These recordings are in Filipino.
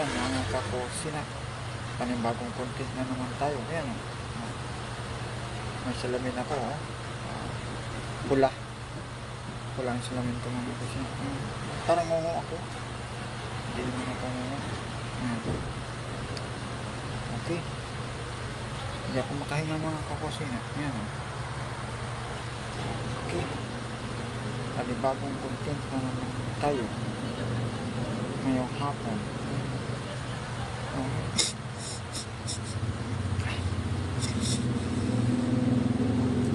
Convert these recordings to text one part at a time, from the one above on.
Yan, mga kakusina. Panibagong content na naman tayo. Yan. oh. May salamin ako. Oh. Ah, pula. Pula ang salamin ko mga kakusina. Hmm. Parang ngungo ako. Hindi naman ako ngungo. Okay. Hindi ako makahinga mga kakusina. Yan. oh. Okay. Panibagong content na naman tayo. Ngayong hapon. Oh.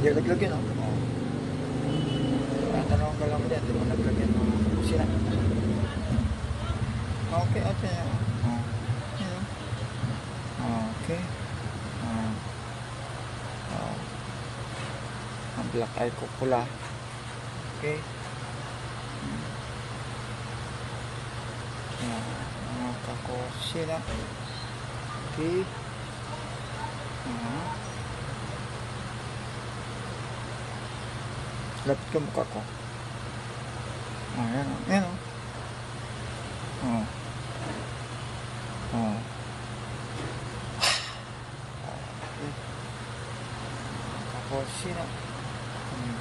Hindi naglagyan ako. Oh. Ah, tanong ka lang dyan, di mo naglagyan ng kusina. Okay, ate. Oh. Okay. Ah. Oh. Ang black eye ko pula. Okay. Hmm. Yan. Mga kakusina. Okay. Ah. Lapit ka mukha ko. Ah, yan o. Yan o. Oh. Oh. Okay. Kakusina. Hmm.